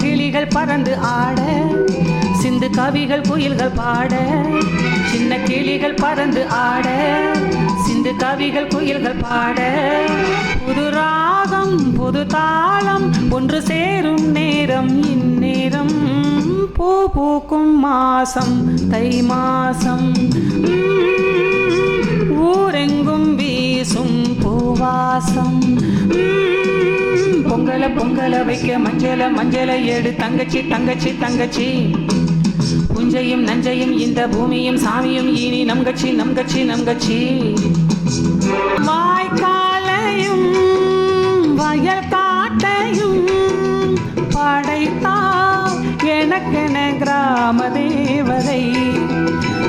கிளிகள் பறந்து ஆட சிந்து கவிகள் குயில்கள் பாட சின்ன கிளிகள் பறந்து ஆட சிந்து கவிகள் குயில்கள் பாட. புது ராகம் புது தாளம் ஒன்று சேரும் நேரம் இந்நேரம் பூ பூக்கும் மாசம் தை மாசம். ஊரெங்கும் வீசும் பூவாசம். பொங்கல பொங்கல வைக்க மஞ்சள மஞ்சள ஏடு தங்கச்சி தங்கச்சி தங்கச்சி. புஞ்சையும் நஞ்சையும் இந்த பூமியும் சாமியும் இனி நம்கச்சி நம்கச்சி நம்கச்சி வாய்க்காலையும் வயல் காட்டையும் படைத்தா எனக்கென கிராம தேவதை.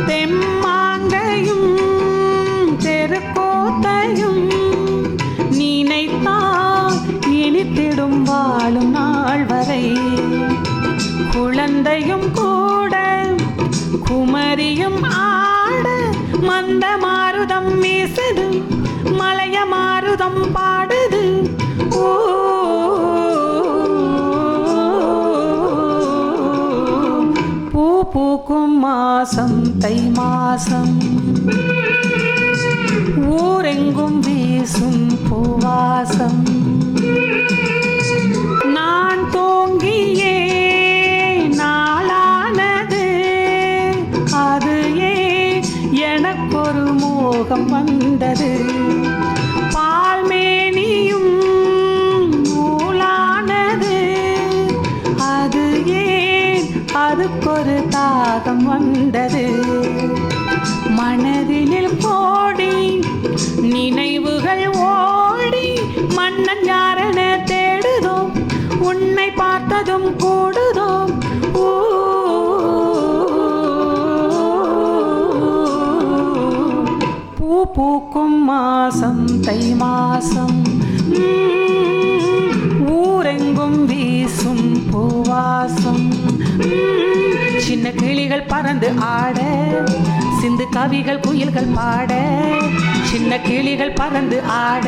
தெம்மா குழந்தையும் கூட குமரியும் ஆட மந்த மாருதம் வீசுது மலைய மாருதம் பாடுது. ஓ பூ பூக்கும் மாசம் தை மாசம். ஊரெங்கும் வீசும் பூவாசம். இருந்தது பால்மேனியும் நூலானது. அது ஏன் அதுக்கொரு தாகம் வந்தது? மனதினில் கோடி நினைவுகள் ஓடி மன்னன் யாரென தேடுதோம் உன்னை பார்த்ததும் பூக்கும் மாசம் தை மாசம். ஊரெங்கும் வீசும் பூவாசம். சின்ன கிளிகள் பறந்து ஆட சிந்து கவிகள் குயில்கள் பாட சின்ன கிளிகள் பறந்து ஆட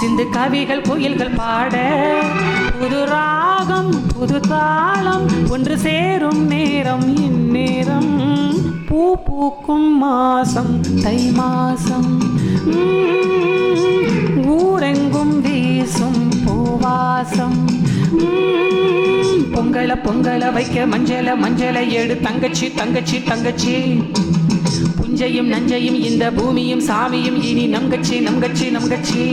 சிந்து கவிகள் குயில்கள் பாட. புது ராகம் புது தாளம் ஒன்று சேரும் நேரம் இந்நேரம். பூ பூக்கும் மாசம் தை மாசம். ஊரெங்கும் வீசும் பூவாசம். பொங்கல பொங்கல வைக்க மஞ்சள மஞ்சள எடு. தங்கச்சி தங்கச்சி தங்கச்சி. புஞ்சையும் நஞ்சையும் இந்த பூமியும் சாமியும் இனி நம்கச்சி நம்கச்சி நம்கச்சி